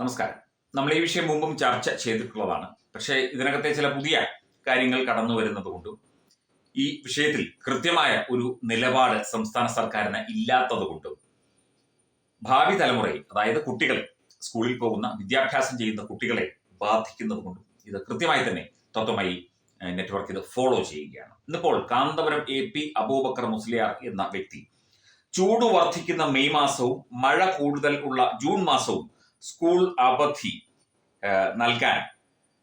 നമസ്കാരം. നമ്മൾ ഈ വിഷയം മുമ്പും ചർച്ച ചെയ്തിട്ടുള്ളതാണ്. പക്ഷേ ഇതിനകത്തെ ചില പുതിയ കാര്യങ്ങൾ കടന്നു വരുന്നത് കൊണ്ടും ഈ വിഷയത്തിൽ കൃത്യമായ ഒരു നിലപാട് സംസ്ഥാന സർക്കാരിന് ഇല്ലാത്തത് കൊണ്ടും ഭാവി തലമുറയിൽ അതായത് കുട്ടികൾ സ്കൂളിൽ പോകുന്ന വിദ്യാഭ്യാസം ചെയ്യുന്ന കുട്ടികളെ ബാധിക്കുന്നത് കൊണ്ടും ഇത് കൃത്യമായി തന്നെ തത്വമായി നെറ്റ്വർക്ക് ഇത് ഫോളോ ചെയ്യുകയാണ്. ഇന്നിപ്പോൾ കാന്തപുരം എ പി അബൂബക്കർ മുസ്ലിയാർ എന്ന വ്യക്തി ചൂട് വർദ്ധിക്കുന്ന മെയ് മാസവും മഴ കൂടുതൽ ഉള്ള ജൂൺ മാസവും സ്കൂൾ അവധി നൽകാൻ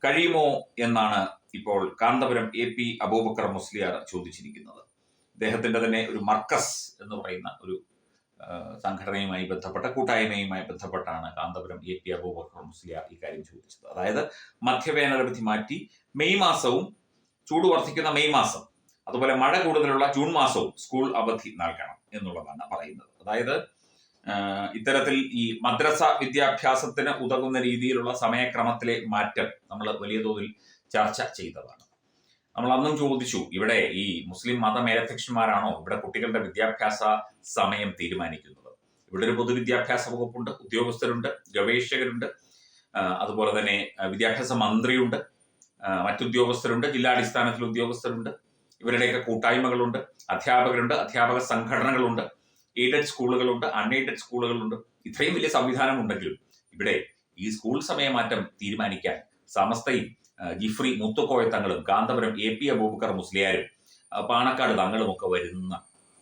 കഴിയുമോ എന്നാണ് ഇപ്പോൾ കാന്തപുരം എ പി അബൂബക്കർ മുസ്ലിയാർ ചോദിച്ചിരിക്കുന്നത്. അദ്ദേഹത്തിന്റെ തന്നെ ഒരു മർക്കസ് എന്ന് പറയുന്ന ഒരു സംഘടനയുമായി ബന്ധപ്പെട്ട കൂട്ടായ്മയുമായി ബന്ധപ്പെട്ടാണ് കാന്തപുരം എ പി അബൂബക്കർ മുസ്ലിയാർ ഇക്കാര്യം കാര്യം ചോദിച്ചത്. അതായത് മധ്യവേനലവധി മാറ്റി മെയ് മാസവും ചൂട് വർദ്ധിക്കുന്ന മെയ് മാസം അതുപോലെ മഴ കൂടുതലുള്ള ജൂൺ മാസവും സ്കൂൾ അവധി നൽകണം എന്നുള്ളതാണ് പറയുന്നത്. അതായത് ഇത്തരത്തിൽ ഈ മദ്രസ വിദ്യാഭ്യാസത്തിന് ഉതകുന്ന രീതിയിലുള്ള സമയക്രമത്തിലെ മാറ്റം നമ്മൾ വലിയ തോതിൽ ചർച്ച ചെയ്തതാണ്. നമ്മൾ അന്നും ചോദിച്ചു ഇവിടെ ഈ മുസ്ലിം മതമേലധ്യക്ഷന്മാരാണോ ഇവിടെ കുട്ടികളുടെ വിദ്യാഭ്യാസ സമയം തീരുമാനിക്കുന്നത്. ഇവിടെ ഒരു പൊതുവിദ്യാഭ്യാസ വകുപ്പുണ്ട് ഉദ്യോഗസ്ഥരുണ്ട് ഗവേഷകരുണ്ട് അതുപോലെ തന്നെ വിദ്യാഭ്യാസ മന്ത്രിയുണ്ട് മറ്റുദ്യോഗസ്ഥരുണ്ട് ജില്ലാടിസ്ഥാനത്തിൽ ഉദ്യോഗസ്ഥരുണ്ട്. ഇവരുടെയൊക്കെ കൂട്ടായ്മകളുണ്ട് അധ്യാപകരുണ്ട് അധ്യാപക സംഘടനകളുണ്ട്. Aided സ്കൂളുകളുണ്ട് unaided സ്കൂളുകളുണ്ട്. ഇത്രയും വലിയ സംവിധാനം ഉണ്ടെങ്കിലും ഇവിടെ ഈ സ്കൂൾ സമയമാറ്റം തീരുമാനിക്കാൻ സമസ്തയും ജിഫ്രി മുത്തുക്കോയ തങ്ങളും കാന്തപുരം എ പി അബൂബക്കർ മുസ്ലിയാരും പാണക്കാട് തങ്ങളും ഒക്കെ വരുന്ന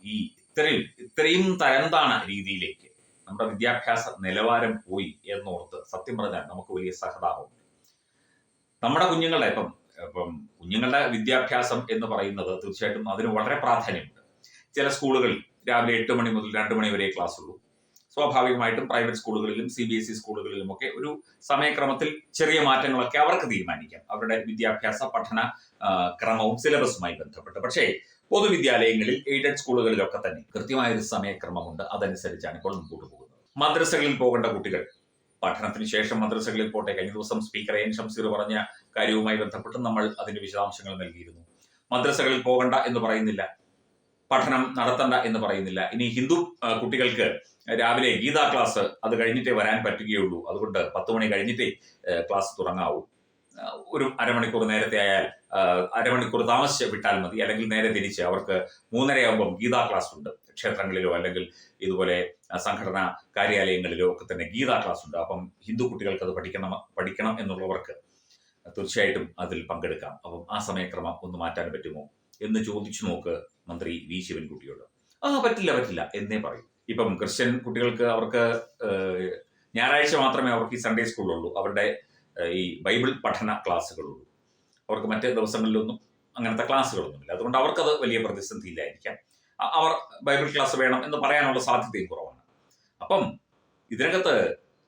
ഈ ഇത്രയും ഇത്രയും തരംതാണ രീതിയിലേക്ക് നമ്മുടെ വിദ്യാഭ്യാസ നിലവാരം പോയി എന്നോർത്ത് സത്യം പറഞ്ഞാൽ നമുക്ക് വലിയ സഹതാപമുണ്ട്. നമ്മുടെ കുഞ്ഞുങ്ങളെ ഇപ്പം ഇപ്പം കുഞ്ഞുങ്ങളുടെ വിദ്യാഭ്യാസം എന്ന് പറയുന്നത് തീർച്ചയായിട്ടും അതിന് വളരെ പ്രാധാന്യമുണ്ട്. ചില സ്കൂളുകളിൽ രാവിലെ എട്ട് മണി മുതൽ രണ്ട് മണി വരെ ക്ലാസ് ഉള്ളൂ. സ്വാഭാവികമായിട്ടും പ്രൈവറ്റ് സ്കൂളുകളിലും സി ബി എസ് ഇ സ്കൂളുകളിലും ഒക്കെ ഒരു സമയക്രമത്തിൽ ചെറിയ മാറ്റങ്ങളൊക്കെ അവർക്ക് തീരുമാനിക്കാം. അവരുടെ വിദ്യാഭ്യാസ പഠന ക്രമവും സിലബസുമായി ബന്ധപ്പെട്ട്. പക്ഷേ പൊതുവിദ്യാലയങ്ങളിൽ എയ്ഡഡ് സ്കൂളുകളിലൊക്കെ തന്നെ കൃത്യമായ ഒരു സമയക്രമമുണ്ട്. അതനുസരിച്ചാണ് ഇപ്പോൾ മുമ്പോട്ട് പോകുന്നത്. മദ്രസകളിൽ പോകേണ്ട കുട്ടികൾ പഠനത്തിന് ശേഷം മദ്രസകളിൽ പോട്ടെ കഴിഞ്ഞ ദിവസം സ്പീക്കർ എൻ ഷംസീർ പറഞ്ഞ കാര്യവുമായി ബന്ധപ്പെട്ട് നമ്മൾ അതിന്റെ വിശദാംശങ്ങൾ നൽകിയിരുന്നു. മദ്രസകളിൽ പോകണ്ട എന്ന് പറയുന്നില്ല. പഠനം നടത്തണ്ട എന്ന് പറയുന്നില്ല. ഇനി ഹിന്ദു കുട്ടികൾക്ക് രാവിലെ ഗീതാ ക്ലാസ് അത് കഴിഞ്ഞിട്ടേ വരാൻ പറ്റുകയുള്ളൂ. അതുകൊണ്ട് പത്ത് മണി കഴിഞ്ഞിട്ടേ ക്ലാസ് തുടങ്ങാവൂ. ഒരു അരമണിക്കൂർ നേരത്തെ ആയാൽ അരമണിക്കൂർ താമസിച്ച് വിട്ടാൽ മതി. അല്ലെങ്കിൽ നേരെ തിരിച്ച് അവർക്ക് മൂന്നരയാകുമ്പം ഗീതാ ക്ലാസ് ഉണ്ട്. ക്ഷേത്രങ്ങളിലോ അല്ലെങ്കിൽ ഇതുപോലെ സംഘടനാ കാര്യാലയങ്ങളിലോ ഒക്കെ തന്നെ ഗീതാ ക്ലാസ് ഉണ്ട്. അപ്പം ഹിന്ദു കുട്ടികൾക്ക് അത് പഠിക്കണം പഠിക്കണം എന്നുള്ളവർക്ക് തീർച്ചയായിട്ടും അതിൽ പങ്കെടുക്കാം. അപ്പം ആ സമയക്രമം ഒന്ന് മാറ്റാൻ പറ്റുമോ എന്ന് ചോദിച്ചു നോക്ക്. മന്ത്രി വി ശിവൻകുട്ടിയോട്. ആ പറ്റില്ല പറ്റില്ല എന്നേ പറയും. ഇപ്പം ക്രിസ്ത്യൻ കുട്ടികൾക്ക് അവർക്ക് ഞായറാഴ്ച മാത്രമേ അവർക്ക് ഈ സൺഡേ സ്കൂളുള്ളൂ അവരുടെ ഈ ബൈബിൾ പഠന ക്ലാസ്സുകളുള്ളൂ. അവർക്ക് മറ്റേ ദിവസങ്ങളിലൊന്നും അങ്ങനത്തെ ക്ലാസ്സുകളൊന്നുമില്ല. അതുകൊണ്ട് അവർക്കത് വലിയ പ്രതിസന്ധി ഇല്ലായിരിക്കാം അവർ ബൈബിൾ ക്ലാസ് വേണം എന്ന് പറയാനുള്ള സാധ്യതയും കുറവാണ്. അപ്പം ഇതിനകത്ത്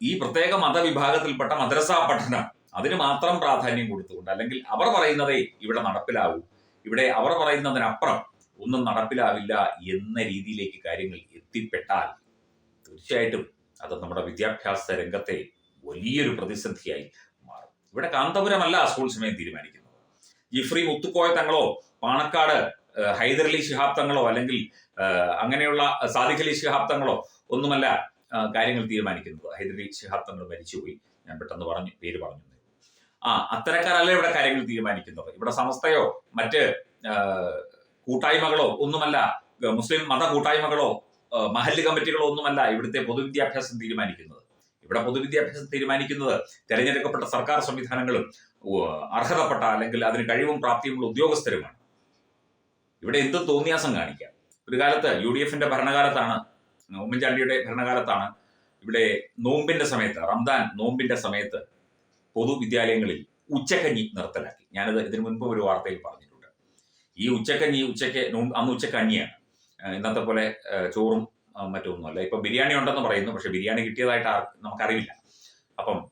ഈ പ്രത്യേക മതവിഭാഗത്തിൽപ്പെട്ട മദ്രസ പഠനം അതിന് മാത്രം പ്രാധാന്യം കൊടുത്തുകൊണ്ട് അല്ലെങ്കിൽ അവർ പറയുന്നതേ ഇവിടെ നടപ്പിലാവൂ. ഇവിടെ അവർ പറയുന്നതിനപ്പുറം ഒന്നും നടപ്പിലാവില്ല എന്ന രീതിയിലേക്ക് കാര്യങ്ങൾ എത്തിപ്പെട്ടാൽ തീർച്ചയായിട്ടും അത് നമ്മുടെ വിദ്യാഭ്യാസ രംഗത്തെ വലിയൊരു പ്രതിസന്ധിയായി മാറും. ഇവിടെ കാന്തപുരമല്ല സ്കൂൾ സമയം തീരുമാനിക്കുന്നത്. ജിഫ്രി മുത്തുക്കോയ തങ്ങളോ പാണക്കാട് ഹൈദരലി ശിഹാബ് തങ്ങളോ അല്ലെങ്കിൽ അങ്ങനെയുള്ള സാദിഖ് അലി ശിഹാബ് തങ്ങളോ ഒന്നുമല്ല കാര്യങ്ങൾ തീരുമാനിക്കുന്നത്. ഹൈദരലി ശിഹാബ് തങ്ങൾ മരിച്ചുപോയി. ഞാൻ പെട്ടെന്ന് പറഞ്ഞു പേര് പറഞ്ഞു ആ അത്തരക്കാരല്ല ഇവിടെ കാര്യങ്ങൾ തീരുമാനിക്കുന്നത്. ഇവിടെ സമസ്തയോ മറ്റ് കൂട്ടായ്മകളോ ഒന്നുമല്ല മുസ്ലിം മത കൂട്ടായ്മകളോ മഹല്ല് കമ്മിറ്റികളോ ഒന്നുമല്ല ഇവിടുത്തെ പൊതുവിദ്യാഭ്യാസം തീരുമാനിക്കുന്നത്. ഇവിടെ പൊതുവിദ്യാഭ്യാസം തീരുമാനിക്കുന്നത് തെരഞ്ഞെടുക്കപ്പെട്ട സർക്കാർ സംവിധാനങ്ങളും അർഹതപ്പെട്ട അല്ലെങ്കിൽ അതിന് കഴിവും പ്രാപ്തിയുമുള്ള ഉദ്യോഗസ്ഥരുമാണ്. ഇവിടെ എന്ത് തോന്നിയാസം കാണിക്കാം. ഒരു കാലത്ത് യു ഡി എഫിന്റെ ഭരണകാലത്താണ് ഉമ്മൻചാണ്ടിയുടെ ഭരണകാലത്താണ് ഇവിടെ നോമ്പിന്റെ സമയത്ത് റംദാൻ നോമ്പിന്റെ സമയത്ത് പൊതുവിദ്യാലയങ്ങളിൽ ഉച്ചകഞ്ഞി നിർത്തലാക്കി. ഞാനത് ഇതിനു മുൻപ് ഒരു വാർത്തയിൽ പറഞ്ഞിട്ടുണ്ട്. ഈ ഉച്ചക്കഞ്ഞി ഉച്ചയ്ക്ക് നോമ്പ് അന്ന് ഉച്ചക്കഞ്ഞിയാണ് ഇന്നത്തെ പോലെ ചോറും മറ്റൊന്നുമല്ല. ഇപ്പൊ ബിരിയാണി ഉണ്ടെന്ന് പറയുന്നു പക്ഷെ ബിരിയാണി കിട്ടിയതായിട്ട് ആർ- നമുക്കറിയില്ല അപ്പം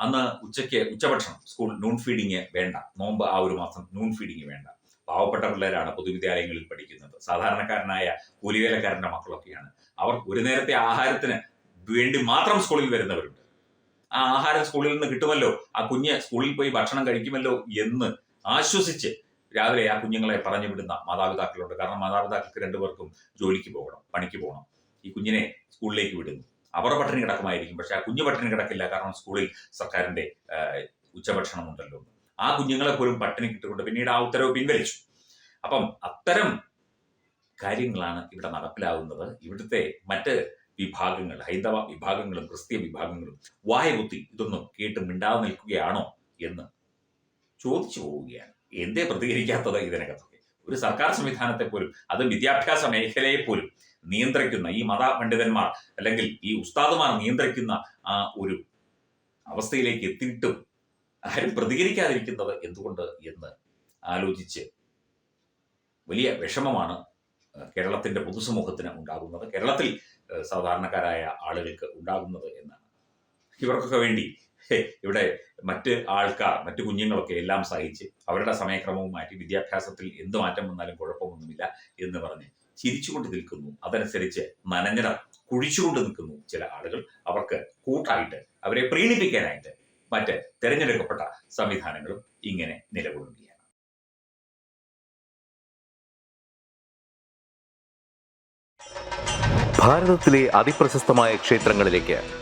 അന്ന് ഉച്ചയ്ക്ക് ഉച്ചഭക്ഷണം സ്കൂൾ നൂൺ ഫീഡിങ് വേണ്ട. നോമ്പ് ആ ഒരു മാസം നൂൺ ഫീഡിങ് വേണ്ട. പാവപ്പെട്ട പിള്ളേരാണ് പൊതുവിദ്യാലയങ്ങളിൽ പഠിക്കുന്നത്. സാധാരണക്കാരനായ കൂലിവേലക്കാരന്റെ മക്കളൊക്കെയാണ്. അവർ ഒരു നേരത്തെ ആഹാരത്തിന് വേണ്ടി മാത്രം സ്കൂളിൽ വരുന്നവരുണ്ട്. ആ ആഹാരം സ്കൂളിൽ നിന്ന് കിട്ടുമല്ലോ? ആ കുഞ്ഞ് സ്കൂളിൽ പോയി ഭക്ഷണം കഴിക്കുമല്ലോ എന്ന് ആശ്വസിച്ച് രാവിലെ ആ കുഞ്ഞുങ്ങളെ പറഞ്ഞു വിടുന്ന മാതാപിതാക്കളുണ്ട്. കാരണം മാതാപിതാക്കൾക്ക് രണ്ടുപേർക്കും ജോലിക്ക് പോകണം പണിക്ക് പോകണം. ഈ കുഞ്ഞിനെ സ്കൂളിലേക്ക് വിടുന്നു. അവർ പട്ടിണി കിടക്കുമായിരിക്കും. പക്ഷെ ആ കുഞ്ഞു പട്ടിണി കിടക്കില്ല. കാരണം സ്കൂളിൽ സർക്കാരിന്റെ ഉച്ചഭക്ഷണം ഉണ്ടല്ലോ ആ കുഞ്ഞുങ്ങളെ പോലും പട്ടിണി കിട്ടുകൊണ്ട് പിന്നീട് ആ ഉത്തരവ് പിൻവലിച്ചു. അപ്പം അത്തരം കാര്യങ്ങളാണ് ഇവിടെ നടപ്പിലാവുന്നത് ഇവിടുത്തെ മറ്റ് വിഭാഗങ്ങൾ ഹൈന്ദവ വിഭാഗങ്ങളും ക്രിസ്തീയ വിഭാഗങ്ങളും വായകുത്തി ഇതൊന്നും കേട്ട് മിണ്ടാതെ നിൽക്കുകയാണോ എന്ന് ചോദിച്ചു പോവുകയാണ്. എന്തേ പ്രതികരിക്കാത്തത് ഇതിനകത്തൊക്കെ? ഒരു സർക്കാർ സംവിധാനത്തെ പോലും അത് വിദ്യാഭ്യാസ മേഖലയെ പോലും നിയന്ത്രിക്കുന്ന ഈ മത പണ്ഡിതന്മാർ അല്ലെങ്കിൽ ഈ ഉസ്താദുമാർ നിയന്ത്രിക്കുന്ന ആ ഒരു അവസ്ഥയിലേക്ക് എത്തിയിട്ടും ആരും പ്രതികരിക്കാതിരിക്കുന്നത് എന്തുകൊണ്ട് എന്ന് ആലോചിച്ച് വലിയ വിഷമമാണ് കേരളത്തിന്റെ പൊതുസമൂഹത്തിന് ഉണ്ടാകുന്നത്. കേരളത്തിൽ സാധാരണക്കാരായ ആളുകൾക്ക് ഉണ്ടാകുന്നത് എന്നാണ്. ഇവർക്കൊക്കെ വേണ്ടി ഇവിടെ മറ്റ് ആൾക്കാർ മറ്റു കുഞ്ഞുങ്ങളൊക്കെ എല്ലാം സഹിച്ച് അവരുടെ സമയക്രമവും മാറ്റി വിദ്യാഭ്യാസത്തിൽ എന്ത് മാറ്റം വന്നാലും കുഴപ്പമൊന്നുമില്ല എന്ന് പറഞ്ഞ് ചിരിച്ചുകൊണ്ട് നിൽക്കുന്നു. അതനുസരിച്ച് നനഞ്ഞിട കുഴിച്ചുകൊണ്ട് നിൽക്കുന്നു ചില ആളുകൾ. അവർക്ക് കൂട്ടായിട്ട് അവരെ പ്രീണിപ്പിക്കാനായിട്ട് മറ്റ് തിരഞ്ഞെടുക്കപ്പെട്ട സംവിധാനങ്ങളും ഇങ്ങനെ നിലകൊള്ളുകയാണ്. ഭാരതത്തിലെ ക്ഷേത്രങ്ങളിലേക്ക്